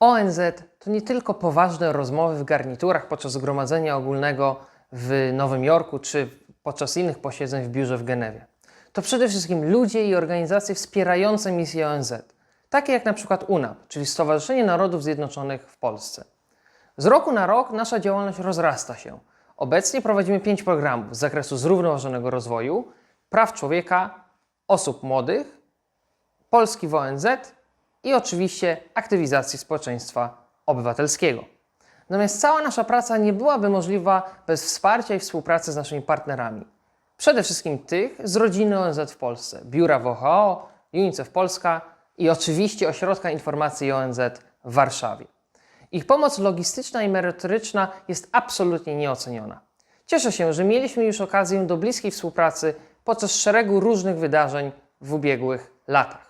ONZ to nie tylko poważne rozmowy w garniturach podczas zgromadzenia ogólnego w Nowym Jorku czy podczas innych posiedzeń w biurze w Genewie. To przede wszystkim ludzie i organizacje wspierające misję ONZ, takie jak na przykład UNAP, czyli Stowarzyszenie Narodów Zjednoczonych w Polsce. Z roku na rok nasza działalność rozrasta się. Obecnie prowadzimy pięć programów z zakresu zrównoważonego rozwoju, praw człowieka, osób młodych, Polski w ONZ i oczywiście aktywizacji społeczeństwa obywatelskiego. Natomiast cała nasza praca nie byłaby możliwa bez wsparcia i współpracy z naszymi partnerami. Przede wszystkim tych z rodziny ONZ w Polsce, biura WHO, UNICEF Polska i oczywiście Ośrodka Informacji ONZ w Warszawie. Ich pomoc logistyczna i merytoryczna jest absolutnie nieoceniona. Cieszę się, że mieliśmy już okazję do bliskiej współpracy podczas szeregu różnych wydarzeń w ubiegłych latach.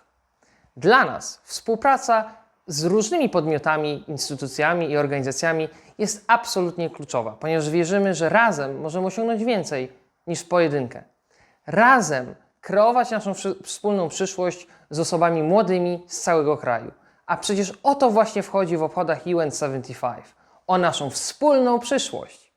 Dla nas współpraca z różnymi podmiotami, instytucjami i organizacjami jest absolutnie kluczowa, ponieważ wierzymy, że razem możemy osiągnąć więcej niż pojedynkę. Razem kreować naszą wspólną przyszłość z osobami młodymi z całego kraju. A przecież o to właśnie wchodzi w obchodach UN 75 o naszą wspólną przyszłość.